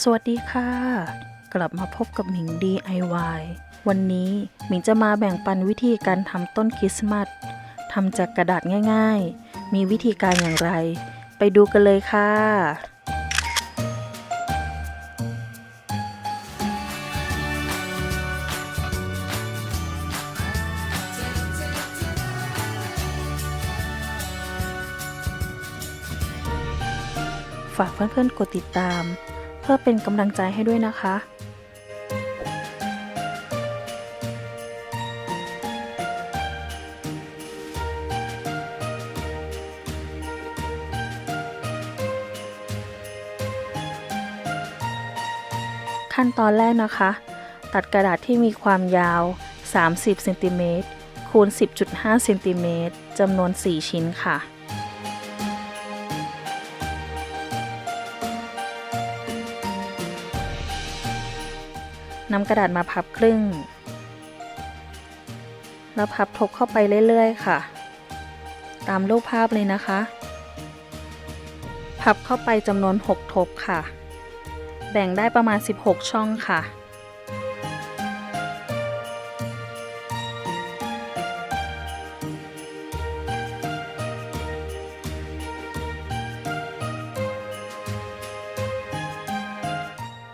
สวัสดีค่ะ กลับมาพบกับหมิง DIY วันนี้หมิงจะมาแบ่งปันวิธีการทำต้นคริสต์มาสทำจากกระดาษง่ายๆ มีวิธีการอย่างไร ไปดูกันเลยค่ะฝากเพื่อนๆกดติดตาม เพื่อเป็นกำลังใจให้ด้วยนะคะขั้นตอนแรกนะคะ ตัดกระดาษที่มีความยาว 30 เซนติเมตรคูณ 10.5 เซนติเมตรจำนวน 4 ชิ้นค่ะ นำกระดาษมาพับครึ่ง แล้วพับทบเข้าไปเรื่อยๆ ค่ะ ตามรูปภาพเลยนะคะ พับเข้าไปจำนวน 6 ทบค่ะ แบ่งได้ประมาณ 16 ช่องค่ะ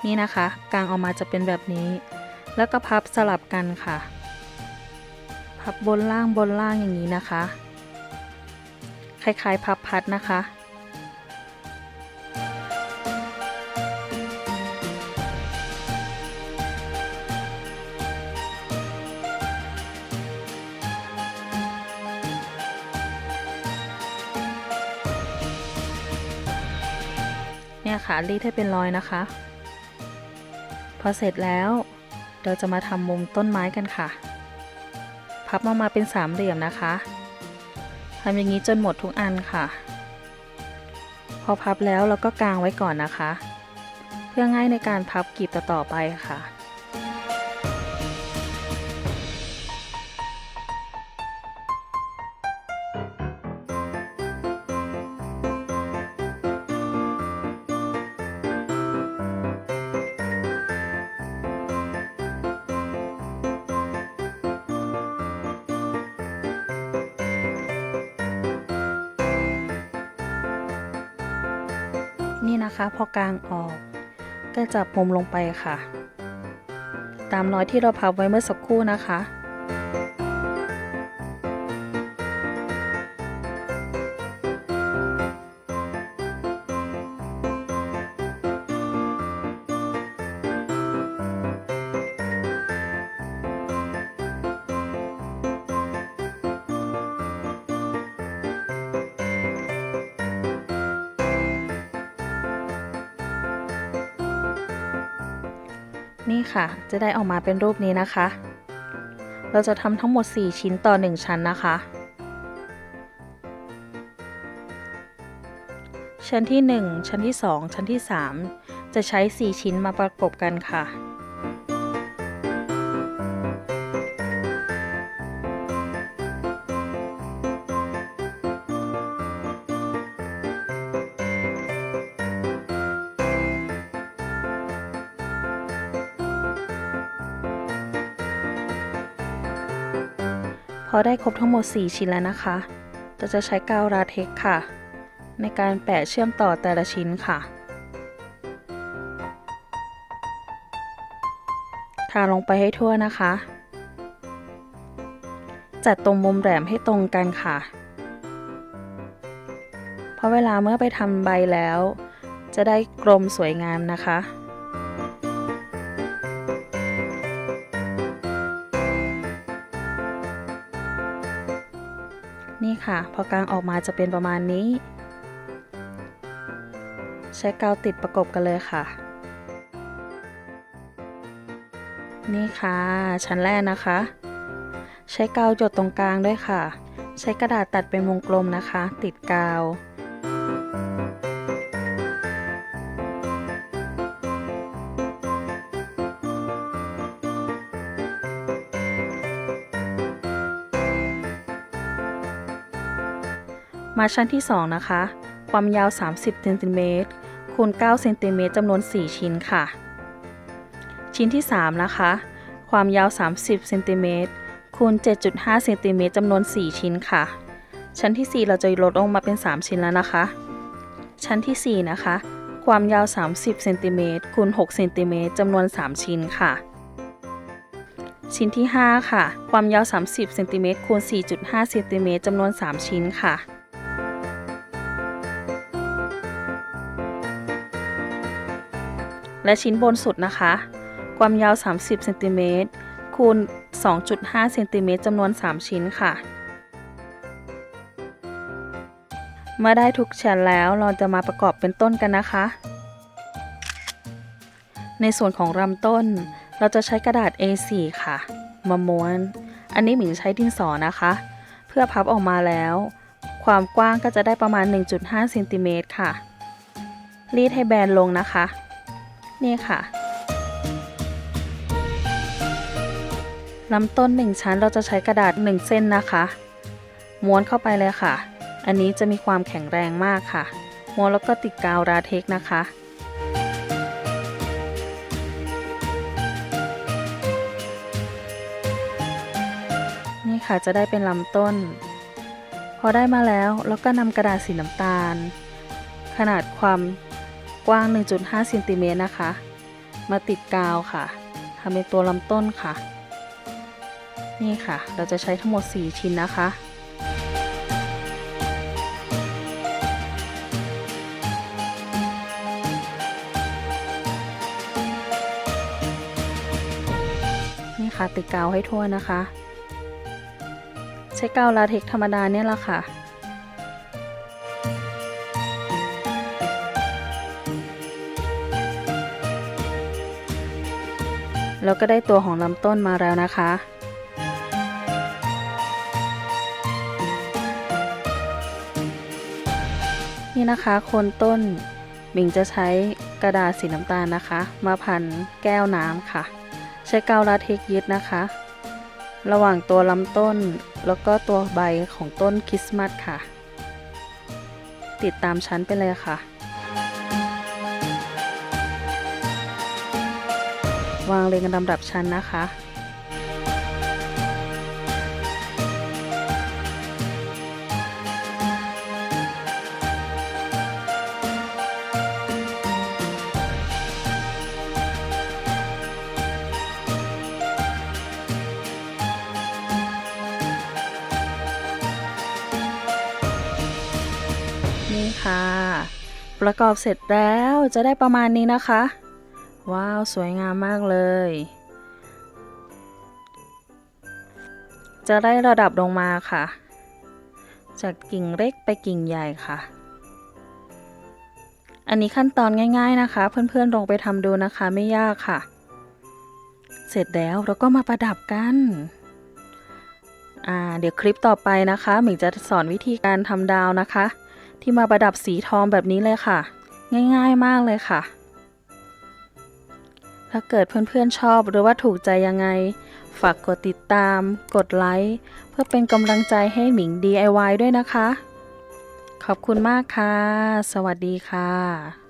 นี่นะคะกางออกมาจะเป็นแบบนี้ แล้วก็พับสลับกันค่ะ พับบนล่างบนล่างอย่างนี้นะคะ คล้ายๆ พับพัดนะคะเนี่ยค่ะรีดให้เป็นรอยนะคะ พอเสร็จแล้ว เราจะมาทำมุมต้นไม้กันค่ะ พับออกมาเป็นสามเหลี่ยมนะคะทำอย่างนี้จนหมดทุกอันค่ะ พอพับแล้วเราก็กางไว้ก่อนนะคะ เพื่อง่ายในการพับกลีบต่อๆไปค่ะ นี่นะคะ พอกลางออก ก็จับมุมลงไปค่ะ ตามรอยที่เราพับไว้เมื่อสักครู่นะคะ นี่ค่ะ จะได้ออกมาเป็นรูปนี้นะคะ เราจะทำทั้งหมด 4 ชิ้นต่อ 1 ชั้นนะคะ ชั้นที่ 1 ชั้นที่ 2 ชั้นที่ 3 จะใช้ 4 ชิ้นมาประกบกันค่ะ พอได้ครบทั้งหมด 4 ชิ้นแล้วนะคะเราจะใช้กาวราเทคค่ะ ในการแปะเชื่อมต่อแต่ละชิ้นค่ะทาลงไปให้ทั่วนะคะ จัดตรงมุมแหลมให้ตรงกันค่ะ เพราะเวลาเมื่อไปทำใบแล้ว จะได้กลมสวยงามนะคะ ค่ะ พอกางออกมาจะเป็นประมาณนี้ ใช้กาวติดประกบกันเลยค่ะ นี่ค่ะ ชั้นแรกนะคะ ใช้กาวหยดตรงกลางด้วยค่ะ ใช้กระดาษตัดเป็นวงกลมนะคะ ติดกาว มาชั้นที่ 2 นะคะ ความยาว 30เซนติเมตรคูณ9เซนติเมตรจำนวน 4 ชิ้นค่ะ ชิ้นที่ 3 นะคะ ความยาว 30เซนติเมตรคูณ7.5เซนติเมตรจำนวน 4 ชิ้นค่ะ ชั้นที่ 4 เราจะลดลงมาเป็น 3 ชิ้นแล้วนะคะ ชั้นที่ 4 นะคะ ความยาว 30เซนติเมตรคูณ6เซนติเมตรจำนวน 3 ชิ้นค่ะชิ้นที่ 5 ค่ะ ความยาว 30เซนติเมตรคูณ4.5เซนติเมตรจำนวน 3 ชิ้นค่ะ และชิ้นบนสุดนะคะ ความยาว 30เซนติเมตรคูณ 2.5เซนติเมตรจำนวน 3 ชิ้นค่ะเมื่อได้ทุกชั้นแล้วเราจะมาประกอบเป็นต้นกันนะคะ ในส่วนของลำต้น เราจะใช้กระดาษ A4 ค่ะ มาม้วน อันนี้หมิงใช้ดินสอนะคะ เพื่อพับออกมาแล้ว ความกว้างก็จะได้ประมาณ 1.5เซนติเมตรค่ะ รีดให้แบนลงนะคะ นี่ค่ะลำต้น 1 ชั้นเราจะใช้กระดาษ 1 เส้นนะคะ ม้วนเข้าไปเลยค่ะ อันนี้จะมีความแข็งแรงมากค่ะ ม้วนแล้วก็ติดกาวราเทคนะคะ นี่ค่ะจะได้เป็นลำต้น พอได้มาแล้วเราก็นำกระดาษสีน้ำตาล ขนาดความ กว้าง 1.5เซนติเมตรนะคะ มาติดกาวค่ะทำเป็นตัวลำต้นค่ะ นี่ค่ะ เราจะใช้ทั้งหมด 4 ชิ้นนะคะนี่ค่ะติดกาวให้ทั่วนะคะ ใช้กาวลาเทคธรรมดาเนี่ยแหละค่ะ แล้วก็ได้ตัวของลำต้นมาแล้วนะคะ นี่นะคะโคนต้นหมิงจะใช้กระดาษสีน้ำตาลนะคะ มาพันแก้วน้ำค่ะ ใช้กาวลาเทคยึดนะคะ ระหว่างตัวลำต้นแล้วก็ตัวใบของต้นคริสต์มาสค่ะ ติดตามชั้นไปเลยค่ะ วางเรียงกันลำดับชั้นนะคะ นี่ค่ะ ประกอบเสร็จแล้วจะได้ประมาณนี้นะคะ ว้าว สวยงามมากเลย จะได้ระดับลงมาค่ะ จากกิ่งเล็กไปกิ่งใหญ่ค่ะ อันนี้ขั้นตอนง่าย ๆนะคะ เพื่อนๆลองไปทำดูนะคะไม่ยากค่ะ เสร็จแล้วเราก็มาประดับกันเดี๋ยวคลิปต่อไปนะคะหมิงจะสอนวิธีการทำดาวนะคะ ที่มาประดับสีทองแบบนี้เลยค่ะ ง่ายๆมากเลยค่ะ ถ้าเกิดเพื่อนๆชอบหรือว่าถูกใจยังไง ฝากกดติดตาม กดไลค์ เพื่อเป็นกำลังใจให้หมิง DIY ด้วยนะคะ ขอบคุณมากค่ะ สวัสดีค่ะ